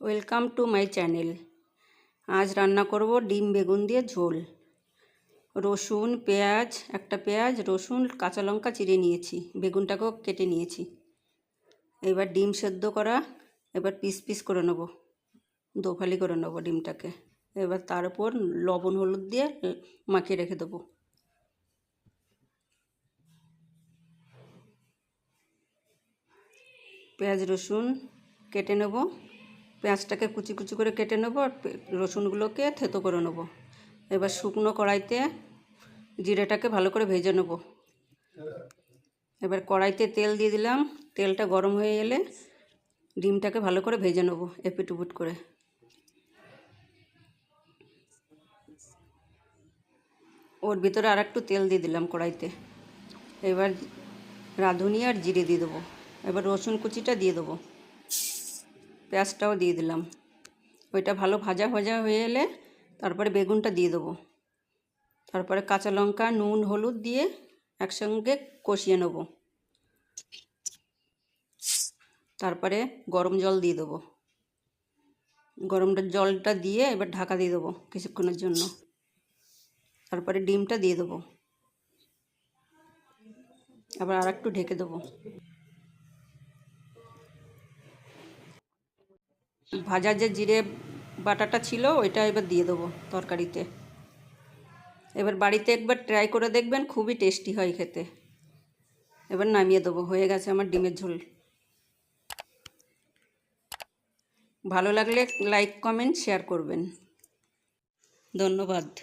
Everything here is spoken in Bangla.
Welcome to my channel. আজ রান্না করব ডিম বেগুন দিয়ে ঝোল। রসুন, পেঁয়াজ, একটা পেঁয়াজ, রসুন, কাঁচা লঙ্কা চিড়ে নিয়েছি, বেগুনটাকেও কেটে নিয়েছি। এবার ডিম সেদ্ধ করা, এবার পিস পিস করে নেব, দোফালি করে নেব ডিমটাকে। এবার তার উপর লবণ, হলুদ দিয়ে মাখিয়ে রেখে দেবো। পেঁয়াজ, রসুন কেটে নেব। পেঁয়াজটাকে কুচি কুচি করে কেটে নেব, আর রসুনগুলোকে থেতো করে নেব। এবার শুকনো কড়াইতে জিরেটাকে ভালো করে ভেজে নেব। এবার কড়াইতে তেল দিয়ে দিলাম। তেলটা গরম হয়ে এলে ডিমটাকে ভালো করে ভেজে নেব এপিট উপুট করে। ওর ভিতরে আর একটু তেল দিয়ে দিলাম কড়াইতে। এবার রাঁধুনি আর জিরে দিয়ে দেবো। এবার রসুন কুচিটা দিয়ে দেবো। পেঁয়াজটাও দিয়ে দিলাম। ওইটা ভালো ভাজা ভাজা হয়ে এলে তারপরে বেগুনটা দিয়ে দেবো। তারপরে কাঁচা লঙ্কা, নুন, হলুদ দিয়ে একসঙ্গে কষিয়ে নেব। তারপরে গরম জল দিয়ে দেবো। গরম জলটা দিয়ে এবার ঢাকা দিয়ে দেবো কিছুক্ষণের জন্য। তারপরে ডিমটা দিয়ে দেবো। আবার আর একটু ঢেকে দেবো। ভাজা যে জিরে বাটাটা ছিল, ওইটা এবার দিয়ে দেবো তরকারিতে। এবার বাড়িতে একবার ট্রাই করে দেখবেন, খুবই টেস্টি হয় খেতে। এবার নামিয়ে দেবো, হয়ে গেছে আমার ডিমের ঝোল। ভালো লাগলে লাইক কমেন্ট শেয়ার করবেন। ধন্যবাদ।